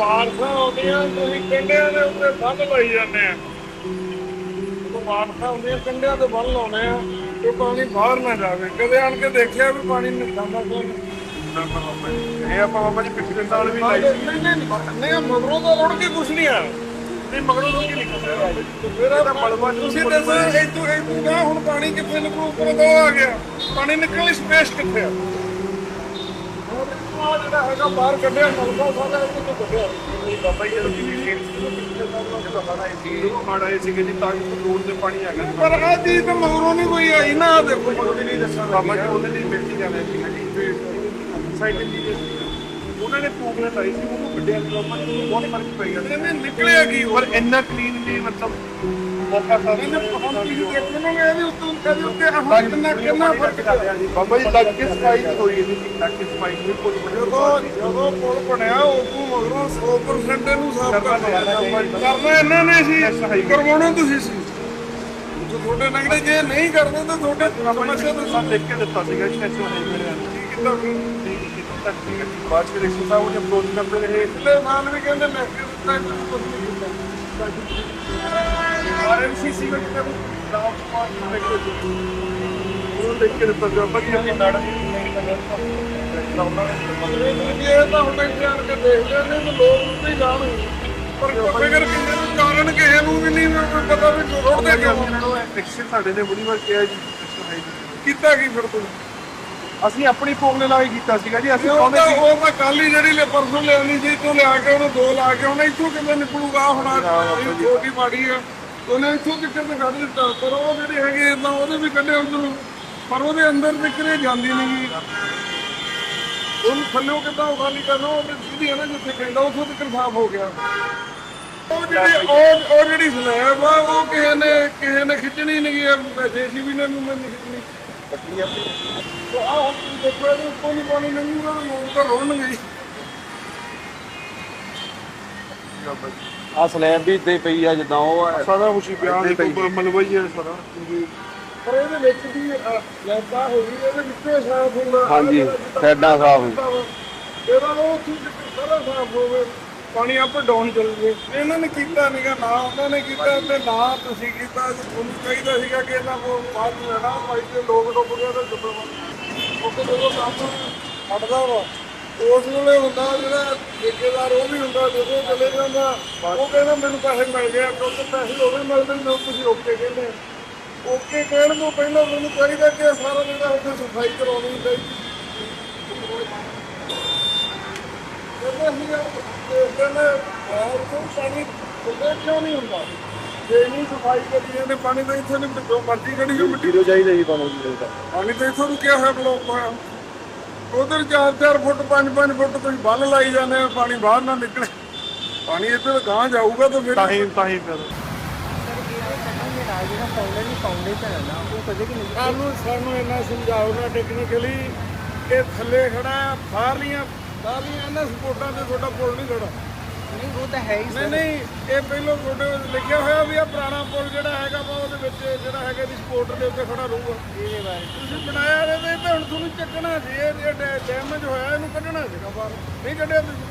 ਬਾਰਸ਼ਾਂ ਆਉਂਦੀਆਂ ਤੁਸੀਂ ਕੰਡਿਆਂ ਦੇ ਉੱਤੇ ਬੰਨ ਲਾਈ ਜਾਂਦੇ ਆ। ਜਦੋਂ ਬਾਰਸ਼ਾਂ ਆਉਂਦੀਆਂ ਕੰਡਿਆਂ ਤੇ ਬੰਨ ਲਾਉਣੇ ਆ ਕਿ ਪਾਣੀ ਬਾਹਰ ਨਾ ਜਾਵੇ। ਕਦੇ ਆਣ ਕੇ ਦੇਖਿਆ ਵੀ ਪਾਣੀ ਨਿਕਲਦਾ ਕਿਉਂ ਨਹੀਂ ਇਹ ਆਪਾਂ ਬਾਬਾ ਜੀ ਪਿਛਲੇ ਸਾਲ ਵੀ ਲਾਈ ਨਹੀਂ ਨਹੀਂ ਨਹੀਂ ਮਗਰੋਂ ਤਾਂ ਰੁੜ ਕੇ ਕੁਛ ਨਹੀਂ ਆ। ਨਹੀਂ ਮਗਰੋਂ ਤੋਂ ਕੀ ਨਿਕਲਦਾ ਮੇਰਾ ਤਾਂ ਮਲਬਾ ਤੁਸੀਂ ਦੱਸੋ ਇਤੋਂ ਇਤੋਂ ਗਾ ਹੁਣ ਪਾਣੀ ਕਿੱਥੇ ਨਿਕਲੂ? ਉੱਪਰ ਤੋਂ ਆ ਗਿਆ। ਪਾਣੀ ਨਿਕਲਣ ਦੀ ਸਪੇਸ ਕਿੱਥੇ ਆ? ਜਿਹੜਾ ਹੈਗਾ ਬਾਹਰ ਕੱਢਿਆ ਮਲਬਾ ਸਾਰਾ ਇੱਥੇ ਤੋਂ ਕੱਢਿਆ। ਨਹੀਂ ਬਾਬਾ ਜੀ ਜਦੋਂ ਕਿ ਪਿਛਲੇ ਸਾਲ ਜਦੋਂ ਸਾਡਾ ਇਹ ਸੀ ਹੜ ਆਏ ਸੀਗੇ ਜੀ ਤਾਂ ਕਿ ਰੋਡ ਤੇ ਪਾਣੀ ਆ ਗਿਆ ਪਰ ਆ ਚੀਜ਼ ਤਾਂ ਮਗਰੋਂ ਨਹੀਂ ਕੋਈ ਆਈ ਨਾ ਆਹ ਦੇਖੋ। ਉਹਦੇ ਨਹੀਂ ਦੱਸਣਾ ਬਾਬਾ ਜੀ ਉਹਦੇ ਲਈ ਮਿਲਦੀ ਜਾਣਾ ਸੀ ਜੀ ਸਾਈਡ ਤੇ ਉਹਨਾਂ ਨੇ ਪ੍ਰੋਬਲਮ ਆਈ ਸੀ ਉਹਨੂੰ ਦੇ ਲੋਕਾਂ ਨੂੰ ਬਹੁਤ ਫ਼ਰਕ ਪੈ ਗਿਆ। ਇਹਨੇ ਨਿਕਲਿਆ ਕੀ ਪਰ ਇੰਨਾ ਕਲੀਨ ਨਹੀਂ ਮਤਲਬ ਹੁਣ ਹੁਣ ਬਾਬਾ ਜੀ ਲੱਗ ਕੇ ਸਫ਼ਾਈ ਨਹੀਂ ਹੋਈ ਇਹਦੀ? ਲੱਗ ਕੇ ਸਫ਼ਾਈ ਨਹੀਂ ਕੋਈ ਜਦੋਂ ਜਦੋਂ ਪੁਲ ਬਣਿਆ ਉਦੋਂ ਮਗਰੋਂ 100% ਇਹਨੂੰ ਸਾਫ਼ ਕਰਨਾ ਇਹਨਾਂ ਨੇ ਸੀ। ਕਰਵਾਉਣਾ ਤੁਸੀਂ ਸੀ। ਜੋ ਤੁਹਾਡੇ ਨਗੜੇ ਜੇ ਨਹੀਂ ਕਰਦੇ ਤਾਂ ਤੁਹਾਡੇ ਸਮੱਸਿਆ ਤਾਂ ਸਭ ਲਿਖ ਕੇ ਦਿੱਤਾ ਸੀਗਾ ਸਟੈਚੂ ਹੈ ਮੇਰੇ ਨਾਲ ਕੀ ਕੀਤਾ ਫਿਰ? ਬਾਅਦ ਵਿੱਚ ਦੇਖੋ ਸਾਹਿਬ ਉਹਨੇ ਅਪਰੋਚ ਕਰਦੇ ਰਹੇ। ਪਿਛਲੇ ਸਾਲ ਵੀ ਕਹਿੰਦੇ ਮੈਂ ਕਿ ਦਿੱਤਾ ਕੁਝ ਨਹੀਂ ਕੀਤਾ ਆਰਐਮਸੀਸੀ ਵਿੱਚ ਤੇ ਰਾਮ ਕੁਮਾਰ ਨੂੰ ਲਿਖ ਕੇ ਉਹ ਲਿਖ ਕੇ ਦਿੱਤਾ ਜੋ ਬਾਕੀ ਆਪਣੀ ਮੈਡਮ ਇਹ ਤਾਂ ਹੁਣ ਇੱਥੇ ਆਣ ਕੇ ਦੇਖਦੇ ਨੇ ਤੇ ਲੋਕ ਉੱਤੇ ਹੀ ਜਾਣਗੇ ਪਰ ਫਿਕਰ ਕਿੰਨੇ ਨੂੰ ਕਾਰਨ ਕਿਸੇ ਨੂੰ ਵੀ ਨਹੀਂ ਪਤਾ ਵੀ ਰੋੜਦੇ ਕਿਉਂ ਇਹਨਾਂ ਨੂੰ ਐਕਸ਼ਨ ਸਾਡੇ ਨੇ ਬੜੀ ਵਾਰ ਕਿਹਾ ਜੀ exception ਹੈ ਜੀ। ਕੀਤਾ ਕੀ ਫਿਰ ਅਸੀਂ ਆਪਣੀ ਫੋਰਮੂਲੇ ਨਾਲ ਹੀ ਕੀਤਾ ਸੀਗਾ ਜੀ ਅਸੀਂ ਉਹ ਉਹ ਤਾਂ ਕੱਲ ਹੀ ਜਿਹੜੀ ਲੈ ਪਰਸੋਂ ਲਿਆਉਣੀ ਸੀ ਤੂੰ ਲਿਆ ਕੇ ਉਹਨੂੰ ਦੋ ਲਾ ਕੇ ਉਹਨੇ ਇੱਥੋਂ ਕਿਵੇਂ ਨਿਕਲੂਗਾ ਹੁਣ ਛੋਟੀ ਮਾੜੀ ਆ ਉਹਨੇ ਇੱਥੋਂ ਕਿੱਥੇ ਤੇ ਕੱਢ ਦਿੱਤਾ, ਪਰ ਉਹ ਜਿਹੜੇ ਹੈਗੇ ਇਦਾਂ ਉਹਦੇ ਵੀ ਕੱਢੇ ਉਧਰੋਂ। ਪਰ ਉਹਦੇ ਅੰਦਰ ਨਿਕਲੇ ਜਾਂਦੀ ਨਹੀਂ ਉਹਨੂੰ ਥੱਲਿਓ ਕਿੱਦਾਂ ਉਹ ਕਰਨਾ, ਉਹ ਸਿੱਧੀ ਹੈ ਨਾ ਜਿੱਥੇ ਕਹਿੰਦਾ ਉੱਥੋਂ ਤੱਕ ਸਾਫ਼ ਹੋ ਗਿਆ। ਉਹ ਜਿਹੜੀ, ਉਹ ਉਹ ਜਿਹੜੀ ਸਲੈਬ ਆ, ਉਹ ਕਿਸੇ ਨੇ ਕਿਸੇ ਨੇ ਖਿੱਚਣੀ ਨਹੀਂ ਗਈ ਜੇਸੀਬੀ ਨੇ ਨੂੰ ਨਹੀਂ ਖਿੱਚਣੀ। ਪੱਟੀ ਆਪਣੀ ਉਹ ਹੁਣ ਦੇਖੋ, ਇਹਦੇ ਉੱਪਰ ਨਹੀਂ ਪਾਣੀ ਲੰਘੂਗਾ ਲੋਕ ਤਾਂ ਰੋਣਗੇ। ਹੀ ਆ ਸਲੈਬ ਵੀ ਹੀ ਪਈ ਆ ਜਿੱਦਾਂ ਉਹ ਆ। ਸਾਰਾ ਖੁਸ਼ੀ ਬਿਆਨ ਦੇ ਮਲਵਾ ਹੀ ਹੈ ਸਾਰਾ। ਪਰ ਇਹਦੇ ਵਿੱਚ ਵੀ ਲੈਤਾ ਹੋ ਗਈ ਇਹਦੇ ਵਿੱਚੋਂ ਸਾਫ਼ ਹੁੰਦਾ। ਹਾਂਜੀ, ਸਾਈਡਾਂ ਸਾਫ਼ ਇਹਦਾ ਉਹ ਚੀਜ਼ ਸਾਰਾ ਸਾਫ਼ ਹੋਵੇ। ਪਾਣੀ ਆਪ ਡਾਊਨ ਚੱਲ ਜੇ। ਇਹਨਾਂ ਨੇ ਕੀਤਾ ਨਹੀਂਗਾ ਨਾ ਉਹਨਾਂ ਨੇ ਕੀਤਾ ਤੇ ਨਾ ਤੁਸੀਂ ਕੀਤਾ। ਜੇ ਤੁਹਾਨੂੰ ਚਾਹੀਦਾ ਸੀਗਾ ਕਿ ਇਹਨਾਂ ਕੋਲ ਬਾਅਦ ਨੂੰ ਲੈਣਾ ਭਾਈ ਤੇ ਲੋਕ ਡੁੱਬ ਗਏ ਤਾਂ ਡੁੱਬੇ ਉਹ ਜਦੋਂ ਕੰਮ ਹਟਦਾ ਵਾ ਉਸ ਵੇਲੇ ਹੁੰਦਾ ਜਿਹੜਾ ਠੇਕੇਦਾਰ ਉਹ ਵੀ ਹੁੰਦਾ ਜਦੋਂ ਚਲੇ ਜਾਂਦਾ ਉਹ ਕਹਿੰਦਾ ਮੈਨੂੰ ਪੈਸੇ ਮਿਲ ਗਏ ਕਿਉਂਕਿ ਪੈਸੇ ਉਹ ਵੀ ਮਿਲਦੇ ਨੇ ਤੁਸੀਂ ਓਕੇ ਕਹਿੰਦੇ ਆ। ਓਕੇ ਕਹਿਣ ਤੋਂ ਪਹਿਲਾਂ ਮੈਨੂੰ ਚਾਹੀਦਾ ਕਿ ਇਹ ਸਾਰਾ ਜਿਹੜਾ ਉੱਥੇ ਸਫ਼ਾਈ ਕਰਾਉਣੀ ਚਾਹੀਦੀ ਕਹਿੰਦੇ ਸੀ ਕਹਿੰਦੇ ਆਹ ਤੋਂ ਪਾਣੀ ਖੁੱਲੇ ਕਿਉਂ ਨਹੀਂ ਹੁੰਦਾ? ਜੇ ਨਹੀਂ ਸਫ਼ਾਈ ਕਰੀ ਜਾਂਦੇ ਪਾਣੀ ਤਾਂ ਇੱਥੇ ਨਹੀਂ ਜੋ ਮਰਜ਼ੀ ਕਢੀ ਜੋ ਮਿੱਟੀ। ਵੀਡੀਓ ਚਾਹੀਦਾ ਜੀ ਤੁਹਾਨੂੰ ਜੀ ਇਹਦਾ ਪਾਣੀ ਤਾਂ ਇੱਥੋਂ ਰੁਕਿਆ ਹੋਇਆ ਬਲੋਕ ਹੋਇਆ ਉਧਰ 4-4 ਫੁੱਟ 5-5 ਫੁੱਟ ਤੁਸੀਂ ਬੰਨ ਲਾਈ ਜਾਂਦੇ ਆ ਪਾਣੀ ਬਾਹਰ ਨਾ ਨਿਕਲੇ। ਪਾਣੀ ਇੱਧਰ ਗਾਂ ਜਾਊਗਾ ਤਾਂ ਫਿਰ ਤਾਂ ਹੀ ਤਾਂ ਹੀ ਫਿਰ। ਸਾਨੂੰ ਸਾਨੂੰ ਇਹਨਾਂ ਸਮਝਾਓ ਨਾ ਟੈਕਨੀਕਲੀ ਇਹ ਥੱਲੇ ਖੜਾ ਹੈ ਬਾਹਰਲੀਆਂ ਬਾਹਰਲੀਆਂ ਇਹਨਾਂ ਸਪੋਰਟਾਂ ਤੇ ਤੁਹਾਡਾ ਪੁਲ ਨਹੀਂ ਖੜਾ। ਨਹੀਂ ਉਹ ਤਾਂ ਹੈ ਹੀ ਨਹੀਂ ਨਹੀਂ ਇਹ ਪਹਿਲਾਂ ਤੁਹਾਡੇ ਵਿੱਚ ਲਿਖਿਆ ਹੋਇਆ ਵੀ ਆ ਪੁਰਾਣਾ ਪੁਲ ਜਿਹੜਾ ਹੈਗਾ ਵਾ ਉਹਦੇ ਵਿੱਚ ਜਿਹੜਾ ਹੈਗਾ ਦੀ ਸਪੋਰਟ ਦੇ ਉੱਤੇ ਖੜਾ ਰਹੂਗਾ। ਇਹਦੇ ਬਾਰੇ ਤੁਸੀਂ ਬਣਾਇਆ ਤੇ ਹੁਣ ਤੁਹਾਨੂੰ ਚੱਕਣਾ ਸੀ ਇਹ ਇਹ ਡੈਮੇਜ ਹੋਇਆ ਇਹਨੂੰ ਕੱਢਣਾ ਸੀਗਾ ਬਾਹਰ। ਨਹੀਂ ਕੱਢਿਆ ਤੁਸੀਂ।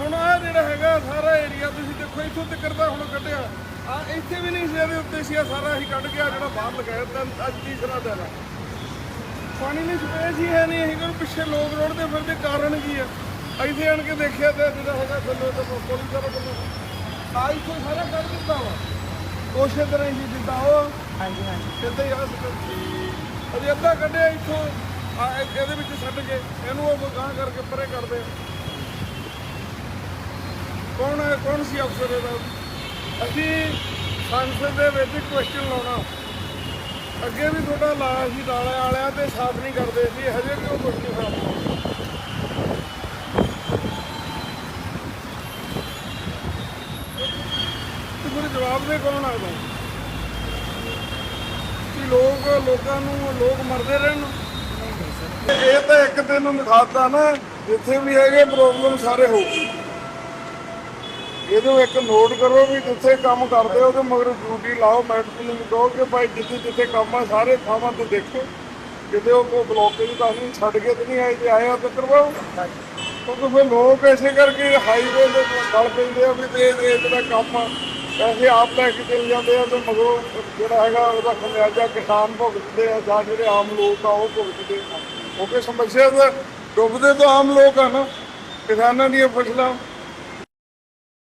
ਹੁਣ ਆ ਜਿਹੜਾ ਹੈਗਾ ਸਾਰਾ ਏਰੀਆ ਤੁਸੀਂ ਦੇਖੋ ਇੱਥੋਂ ਤੱਕ ਦਾ ਹੁਣ ਕੱਢਿਆ। ਆ ਇੱਥੇ ਵੀ ਨਹੀਂ ਸੀ ਇਹਦੇ ਉੱਤੇ ਸੀ ਇਹ ਸਾਰਾ ਹੀ ਕੱਢ ਗਿਆ ਜਿਹੜਾ ਬਾਹਰ ਲਗਾਇਆ ਤਾਂ ਅੱਜ ਤੀਸਰਾ ਦਿਨ ਆ। ਪਾਣੀ ਨਹੀਂ ਸਪੇਸ ਹੀ ਹੈ ਨਹੀਂ ਅਸੀਂ ਕੋਲ ਪਿੱਛੇ ਲੋਕ ਰੋੜਦੇ ਫਿਰਦੇ ਕਾਰਨ ਕੀ ਆ? ਇੱਥੇ ਆਣ ਕੇ ਦੇਖਿਆ ਤੇ ਜਿਹੜਾ ਹੈਗਾ ਥੱਲੇ ਤੋਂ ਪੁਲਿਸ ਦਾ ਬੰਦਾ। ਆ ਇੱਥੋਂ ਸਾਰਾ ਕੱਢ ਦਿੱਤਾ ਵਾ। ਉਸੇ ਤਰ੍ਹਾਂ ਹੀ ਜਿੱਦਾਂ ਉਹ ਹਾਂਜੀ ਹਾਂਜੀ। ਸਿੱਧਾ ਹੀ ਆ। ਅਜੇ ਅੱਧਾ ਕੱਢਿਆ ਇੱਥੋਂ, ਆ, ਇਹ- ਇਹਦੇ ਵਿੱਚ ਛੱਡ ਕੇ ਇਹਨੂੰ ਉਹ ਗਾਂ ਕਰਕੇ ਪਰੇ ਕਰਦੇ ਆ। ਕੌਣ ਹੈ, ਕੌਣ ਸੀ ਅਫਸਰ ਇਹਦਾ ਅਸੀਂ ਸੰਸਦ ਦੇ ਵਿੱਚ ਕੁਐਸਚਨ ਲਾਉਣਾ ਅੱਗੇ ਵੀ ਤੁਹਾਡਾ ਲਾ ਸੀ ਦਾਲੇ ਵਾਲਿਆਂ ਤੇ ਸਾਫ਼ ਨਹੀਂ ਕਰਦੇ ਸੀ, ਹਜੇ ਕਿਉਂ ਕੁਛ ਨਹੀਂ ਸਾਫ਼ ਕਰਦੇ? ਤੇ ਫਿਰ ਜਵਾਬ ਦੇ ਕੌਣ ਆ ਕਿ ਲੋਕ ਲੋਕਾਂ ਨੂੰ ਲੋਕ ਮਰਦੇ ਰਹਿਣ। ਇਹ ਤਾਂ ਇੱਕ ਦਿਨ ਦਿਖਾਤਾ ਨਾ ਜਿੱਥੇ ਵੀ ਹੈਗੇ ਪ੍ਰੋਬਲਮ ਸਾਰੇ ਹੋ ਇਹਨੂੰ ਇੱਕ ਨੋਟ ਕਰੋ ਵੀ ਜਿੱਥੇ ਕੰਮ ਕਰਦੇ ਹੋ ਤੇ ਮਗਰ ਡਿਊਟੀ ਲਾਓ ਮੈਡੀਕਲ ਨੂੰ ਕਹੋ ਕਿ ਭਾਈ ਜਿੱਥੇ ਜਿੱਥੇ ਕੰਮ ਆ ਸਾਰੇ ਥਾਵਾਂ ਤੇ ਦੇਖੋ। ਕਿਤੇ ਉਹ ਕੋਈ ਬਲੋਕੇਜ ਤਾਂ ਨਹੀਂ ਛੱਡ ਕੇ ਤੇ ਨਹੀਂ ਆਏ ਜੇ ਆਏ ਆ ਤਾਂ ਕਰਵਾਓ। ਕਿਉਂਕਿ ਫਿਰ ਲੋਕ ਐਸੇ ਕਰਕੇ ਹਾਈਵੇ ਦੇ ਗਲ ਪੈਂਦੇ ਆ ਵੀ ਤੇ ਇਹ ਇਹ ਜਿਹੜਾ ਕੰਮ ਆ, ਪੈਸੇ ਆਪ ਲੈ ਕੇ ਚਲੇ ਜਾਂਦੇ ਆ ਤੇ ਮਗਰੋਂ ਜਿਹੜਾ ਹੈਗਾ ਉਹਦਾ ਖਮਿਆਜਾ ਕਿਸਾਨ ਭੁਗਤਦੇ ਆ, ਜਾਂ ਜਿਹੜੇ ਆਮ ਲੋਕ ਆ ਉਹ ਭੁਗਤਦੇ ਆ। ਕਿਉਂਕਿ ਸਮੱਸਿਆ ਤਾਂ ਡੁੱਬਦੇ ਤਾਂ ਆਮ ਲੋਕ ਆ ਨਾ। ਕਿਸਾਨਾਂ ਦੀਆਂ ਫਸਲਾਂ